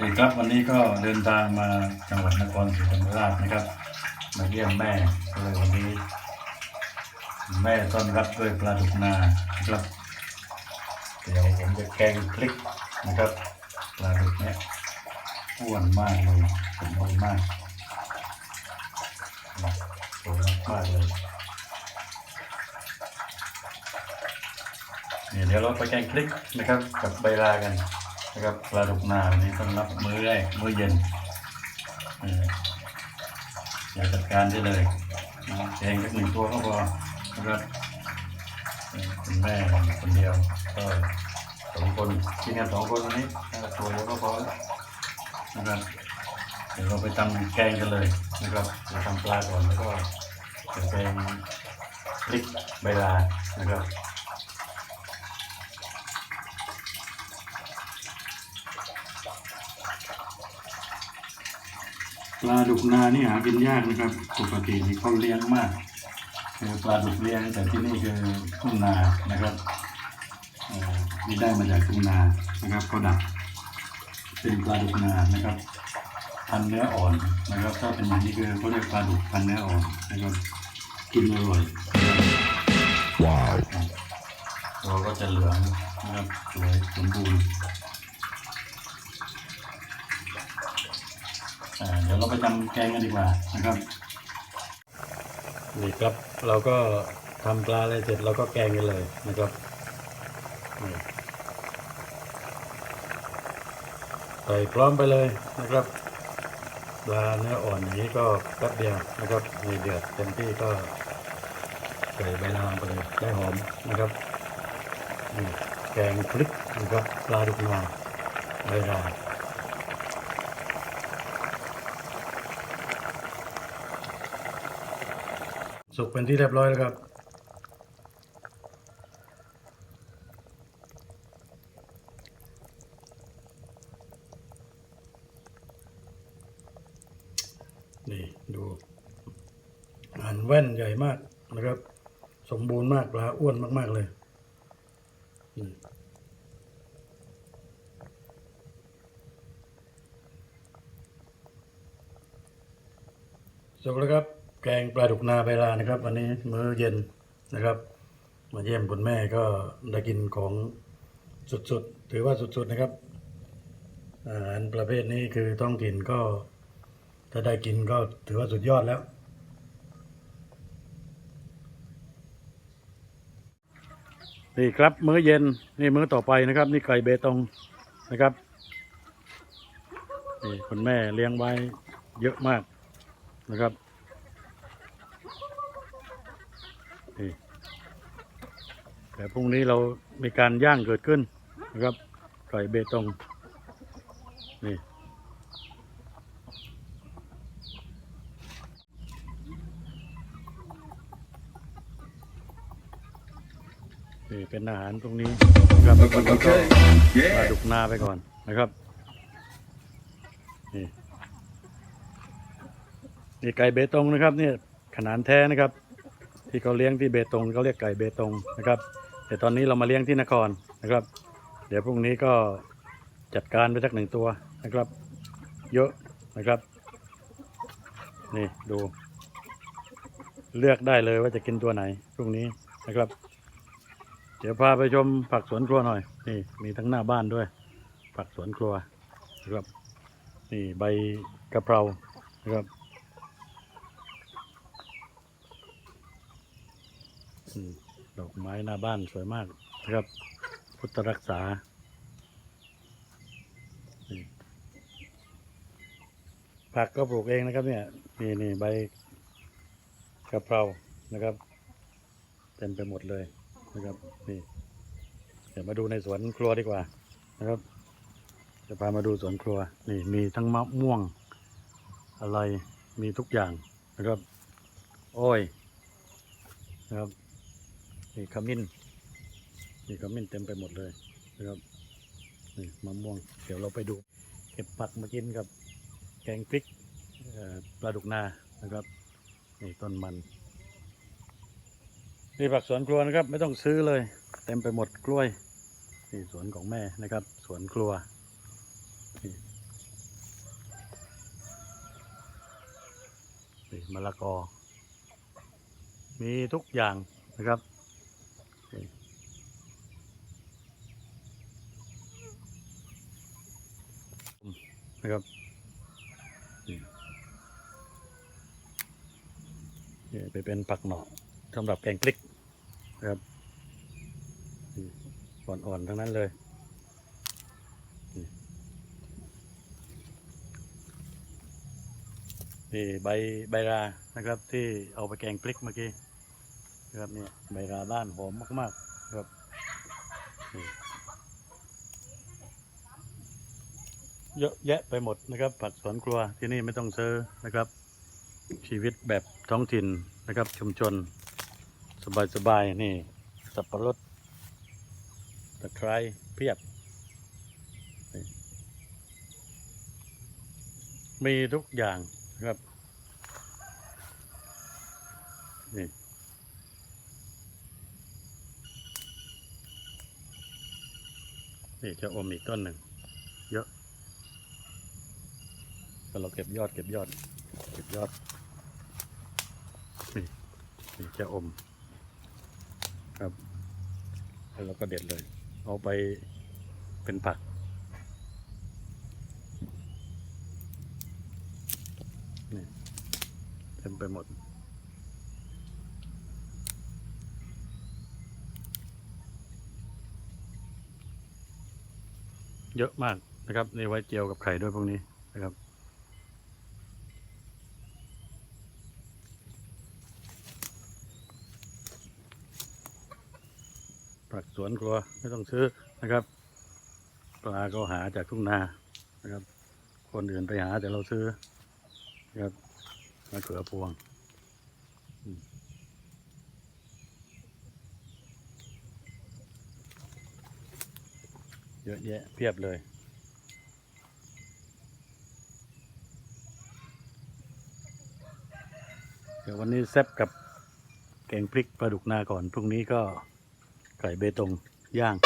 นี่ครับวันนี้ก็เดินทางมาจังหวัดนครศรีธรรมราชนะครับ มาเยี่ยมแม่ก็เลยวันนี้ แม่ต้อนรับด้วยปลาดุกนาครับ เดี๋ยวผมจะแกงพริกนะครับปลาดุกเนี่ยอ้วนมากเลยสมบูรณ์มากนะสวยมากเลยนี่เดี๋ยวเราไปแกงพริกนะครับกับใบลากัน นะครับปลาดุกนาวันนี้ต้อนรับมื้อแรกมื้อเย็นอย่าจัดการได้เลยแกงสักหนึ่งตัวก็พอนะครับคุณแม่คนเดียวก็สองคนกินกันสองคนวันนี้ตัวเดียวก็พอแล้วนะครับเดี๋ยวเราไปทำแกงกันเลยนะครับเราทำปลาก่อนแล้วก็จะแกงพริกใบลานะครับ ปลาดุกนานี่หากินยากนะครับ ปกตินี่เขาเลี้ยงมากคือปลาดุกเลี้ยงแต่ที่นี่คือทุ่งนานะครับเอ่อนี่ได้มาจากทุ่งนานะครับเขาดักเป็นปลาดุกนานะครับพันเนื้ออ่อนนะครับถ้าเป็นอย่างนี้คือเขาเรียกปลาดุกพันเนื้ออ่อนนะครับกินอร่อยว้าวตัวก็จะเหลืองนะครับสวยสมบูรณ์อ่า เดี๋ยวเราไปทำแกงกันดีกว่านะครับนี่ครับเราก็ทำปลาอะไรเสร็จเราก็แกงกันเลยนะครับใส่พร้อมไปเลยนะครับปลาเนื้ออ่อนอย่างนี้ก็แป๊บเดียวนะครับมีเดือดเต็มที่ก็ใส่ใบนางไปเลยได้หอมนะครับแกงพริกนะครับปลาดุกนาใบรา สุกเป็นที่เรียบร้อยแล้วครับ นี่ดูอ่านแว่นใหญ่มากนะครับ สมบูรณ์มากปลาอ้วนมาก ๆ เลยอืมสุกแล้วครับ แกงปลาดุกนาใบลานะครับ วันนี้มื้อเย็นนะครับ มาเยี่ยมคุณแม่ก็ได้กินของสุดๆ ถือว่าสุดๆนะครับ อาหารประเภทนี้คือต้องกินก็ถ้าได้กินก็ถือว่าสุดยอดแล้ว นี่ครับมื้อเย็นนี่มื้อต่อไปนะครับ นี่ไก่เบตงนะครับนี่คุณแม่เลี้ยงไว้เยอะมากนะครับนี่ แต่พรุ่งนี้เรามีการย่างเกิดขึ้นนะครับไก่เบตงนี่นี่เป็นอาหารตรงนี้นะครับแล้วก็ปลาดุกนาไปก่อนนะครับนี่นี่ไก่เบตงนะครับเนี่ยขนาดแท้นะครับ ที่เขาเลี้ยงที่เบตงเขาเรียกไก่เบตงนะครับ แต่ตอนนี้เรามาเลี้ยงที่นครนะครับ เดี๋ยวพรุ่งนี้ก็จัดการไปสักหนึ่งตัวนะครับ เยอะนะครับ นี่ดู เลือกได้เลยว่าจะกินตัวไหนพรุ่งนี้นะครับ เดี๋ยวพาไปชมผักสวนครัวหน่อย นี่มีทั้งหน้าบ้านด้วย ผักสวนครัวนะครับ นี่ใบกะเพรานะครับอืม ดอกไม้หน้าบ้านสวยมากนะครับ พุทธรักษา ผักก็ปลูกเองนะครับ เนี่ยนี่นี่ใบกะเพรานะครับ เต็มไปหมดเลยนะครับ นี่ เดี๋ยวมาดูในสวนครัวดีกว่านะครับ จะพามาดูสวนครัว นี่มีทั้งมะม่วง อะไรมีทุกอย่างนะครับ อ้อยนะครับ นี่ขมิ้นนี่ขมิ้นเต็มไปหมดเลยนะครับนี่มะม่วง เดี๋ยวเราไปดูเก็บผักมากินกับแกงพริกปลาดุกนานะครับนี่ต้นมันนี่ผักสวนครัวนะครับ ไม่ต้องซื้อเลย เต็มไปหมดกล้วยนี่สวนของแม่นะครับ สวนครัวนี่มะละกอ มีทุกอย่างนะครับ นะครับไปเป็นผักหน่อสำหรับแกงพริกนะครับอ่อนๆทั้งนั้นเลยนี่ใบใบรานะครับ ที่เอาไปแกงพริกเมื่อกี้นะครับเนี่ยใบราด้านหอมมากๆนะครับ เยอะแยะไปหมดนะครับ ผักสวนครัวที่นี่ไม่ต้องซื้อนะครับ ชีวิตแบบท้องถิ่นนะครับ ชุมชน สบายๆนี่ สับปะรดตะไคร้เพียบ มีทุกอย่างนะครับนี่นี่จะอมอีกต้นหนึ่ง เยอะ ก็เราเก็บยอดเก็บยอด เก็บยอดนี่นี่จะอม ครับ แล้วเราก็เด็ดเลย เอาไปเป็นผักนี่เต็มไปหมดเยอะมากนะครับนี่ไว้เจียวกับไข่ด้วยพวกนี้นะครับ ผักสวนครัวไม่ต้องซื้อนะครับ ปลาก็หาจากทุ่งนานะครับ คนอื่นไปหาแต่เราซื้อนะครับมะเขือพวงเยอะแยะเพียบเลย เดี๋ยววันนี้แซบกับแกงพริกปลาดุกนาก่อน พรุ่งนี้ก็ ไก่เบตงย่าง